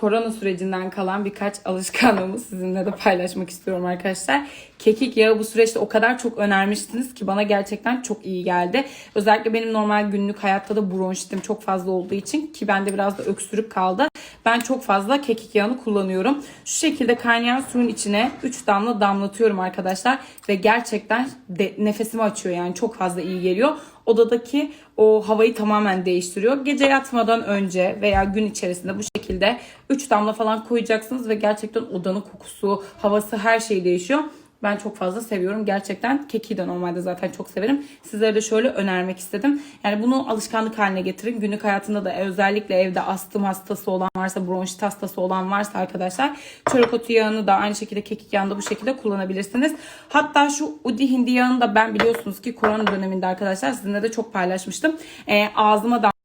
korona sürecinden kalan birkaç alışkanlığımı sizinle de paylaşmak istiyorum arkadaşlar. Kekik yağı bu süreçte o kadar çok önermiştiniz ki bana gerçekten çok iyi geldi. Özellikle benim normal günlük hayatta da bronşitim çok fazla olduğu için ki bende biraz da öksürük kaldı. Ben çok fazla kekik yağını kullanıyorum. Şu şekilde kaynayan suyun içine 3 damla damlatıyorum arkadaşlar. Ve gerçekten de nefesimi açıyor yani çok fazla iyi geliyor. Odadaki o havayı tamamen değiştiriyor. Gece yatmadan önce veya gün içerisinde bu şekilde 3 damla falan koyacaksınız ve gerçekten odanın kokusu, havası her şey değişiyor. Ben çok fazla seviyorum. Gerçekten keki de normalde zaten çok severim. Sizlere de şöyle önermek istedim. Yani bunu alışkanlık haline getirin. Günlük hayatında da özellikle evde astım hastası olan varsa, bronşit hastası olan varsa arkadaşlar çörek otu yağını da aynı şekilde kekik yağını da bu şekilde kullanabilirsiniz. Hatta şu udi hindi yağını da ben biliyorsunuz ki korona döneminde arkadaşlar sizinle de çok paylaşmıştım. Ee, ağzıma da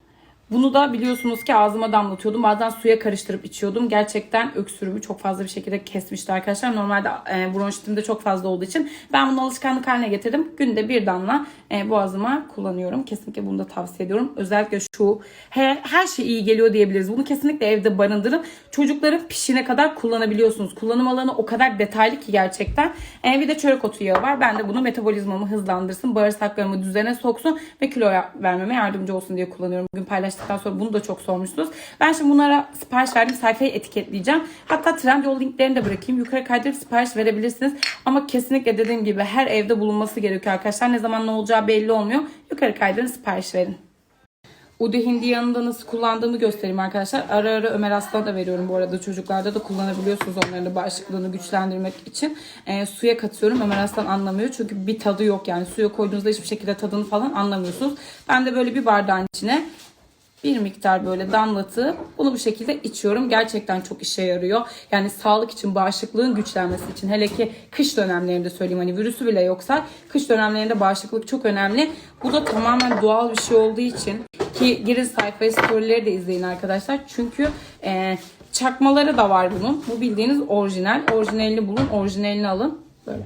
bunu da biliyorsunuz ki ağzıma damlatıyordum. Bazen suya karıştırıp içiyordum. Gerçekten öksürüğümü çok fazla bir şekilde kesmişti arkadaşlar. Normalde e, bronşitim de çok fazla olduğu için ben bunu alışkanlık haline getirdim. Günde bir damla e, boğazıma kullanıyorum. Kesinlikle bunu da tavsiye ediyorum. Özellikle şu her, her şey iyi geliyor diyebiliriz. Bunu kesinlikle evde barındırın. Çocukların pişine kadar kullanabiliyorsunuz. Kullanım alanı o kadar detaylı ki gerçekten. E, bir de çörek otu yağı var. Ben de bunu metabolizmamı hızlandırsın, bağırsaklarımı düzene soksun ve kilo vermeme yardımcı olsun diye kullanıyorum. Bugün paylaştıktan sonra bunu da çok sormuşsunuz. Ben şimdi bunlara sipariş verdim. Sayfayı etiketleyeceğim. Hatta Trendyol linklerini de bırakayım. Yukarı kaydırıp sipariş verebilirsiniz. Ama kesinlikle dediğim gibi her evde bulunması gerekiyor arkadaşlar. Ne zaman ne olacağı belli olmuyor. Yukarı kaydırın sipariş verin. Ude hindi yanında nasıl kullandığımı göstereyim arkadaşlar. Ara ara Ömer Aslan'a da veriyorum bu arada. Çocuklarda da kullanabiliyorsunuz onların da bağışıklığını güçlendirmek için. E, suya katıyorum. Ömer Aslan anlamıyor. Çünkü bir tadı yok yani. Suya koyduğunuzda hiçbir şekilde tadını falan anlamıyorsunuz. Ben de böyle bir bardağın içine bir miktar böyle damlatıp bunu bu şekilde içiyorum. Gerçekten çok işe yarıyor. Yani sağlık için, bağışıklığın güçlenmesi için hele ki kış dönemlerinde söyleyeyim hani virüsü bile yoksa kış dönemlerinde bağışıklık çok önemli. Bu da tamamen doğal bir şey olduğu için ki girin sayfaya storyleri de izleyin arkadaşlar. Çünkü e, çakmaları da var bunun. Bu bildiğiniz orijinal. Orijinalini bulun, orijinalini alın. Böyle.